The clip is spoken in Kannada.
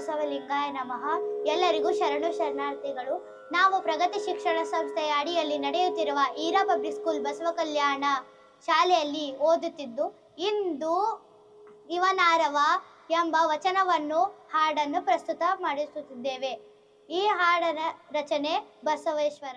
ಬಸವಲಿಂಗಾಯ ನಮಃ. ಎಲ್ಲರಿಗೂ ಶರಣು ಶರಣಾರ್ಥಿಗಳು, ನಾವು ಪ್ರಗತಿ ಶಿಕ್ಷಣ ಸಂಸ್ಥೆಯ ಅಡಿಯಲ್ಲಿ ನಡೆಯುತ್ತಿರುವ ಈರಾ ಪಬ್ಲಿಕ್ ಸ್ಕೂಲ್ ಬಸವ ಕಲ್ಯಾಣ ಶಾಲೆಯಲ್ಲಿ ಓದುತ್ತಿದ್ದು, ಇಂದು ಇವನಾರವ ಎಂಬ ವಚನವನ್ನು ಹಾಡನ್ನು ಪ್ರಸ್ತುತ ಮಾಡಿಸುತ್ತಿದ್ದೇವೆ. ಈ ಹಾಡನ ರಚನೆ ಬಸವೇಶ್ವರ.